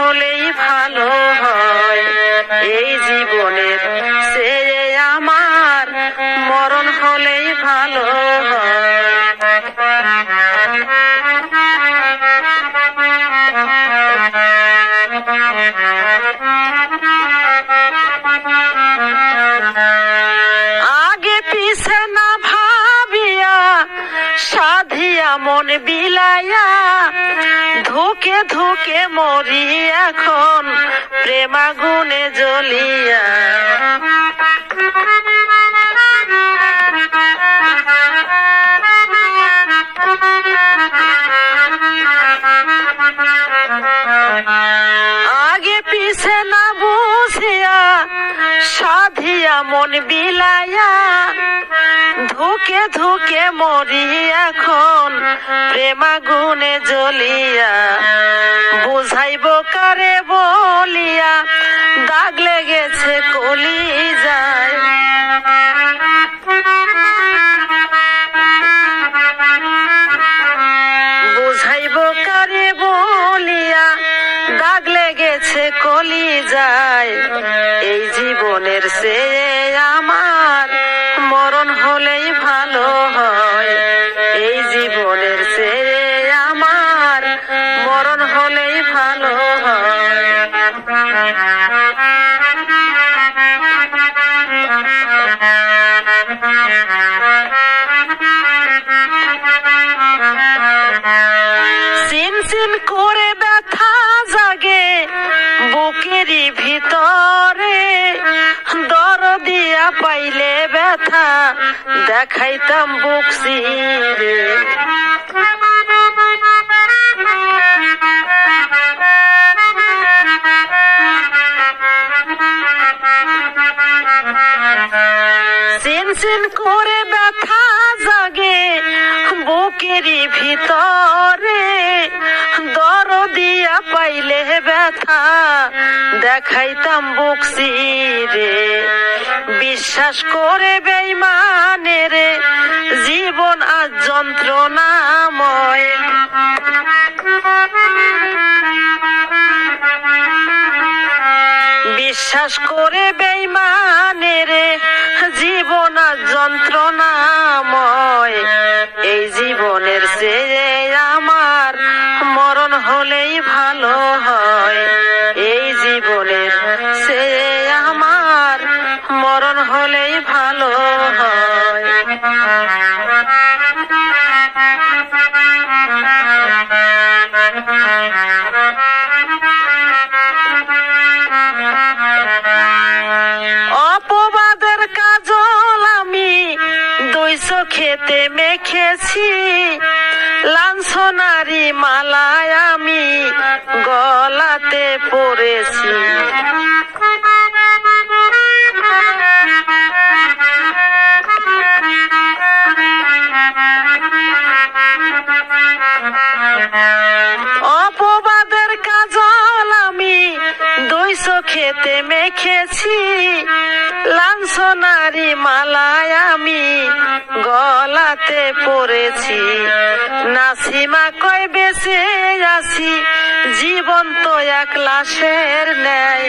হলেই ভালো হয়। এই জীবনের সে আমার মরণ হলেই ভালো হয়। ধুকে মরি এখন প্রেমাগুনে জ্বলিয়া। আগে পিছে না বুঝিয়া সাধিয়া মন বিলায়া, ধুকে ধুকে মরি এখন প্রেমা গুনে জ্বলিয়া, বুঝাইব কারে বলিয়া, দাগ লেগেছে কলি জীবনের সে আমার মরণ হলেই ভালো হয়। এই জীবনের সে আমার মরণ হলেই ভালো সিন পাইলে ব্যথা দেখাইতাম বুক সিরে সিন সিন করে ব্যথা জাগে বুকেরই ভিতরে। পাইলে ব্যথা দেখাইতাম বুক রে। বিশ্বাস করে বেইমানে রে জীবন আজ যন্ত্রণাময়। বিশ্বাস সে আমার মরণ হলেই ভালো হয়। অপবাদের কাজল আমি দুই চোখেতে মেখেছি। লাঞ্ছনারি মালায় আমি গলাতে পড়েছি। অপবাদের কাজল আমি দুই চোখেতে মেখেছি। লাঞ্ছনারি মালায় আমি গলাতে পড়েছি। নাসিমা কয়, বেঁচে আছি জীবন তো এক লাশের ন্যায়।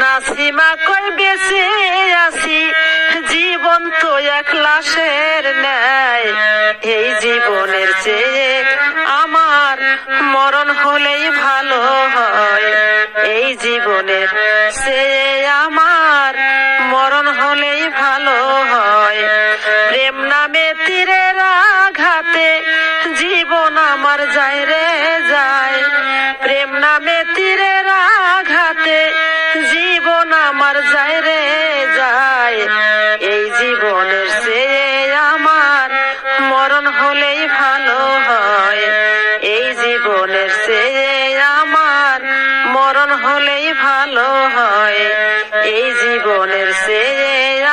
নাসিমা কই বেঁচে আছি জীবন তো এক লাশের ন্যায়। এই জীবনের চেয়ে আমার মরণ হলেই ভালো। জীবনের সে আমার ভালো হয় এই জীবনের চেয়ে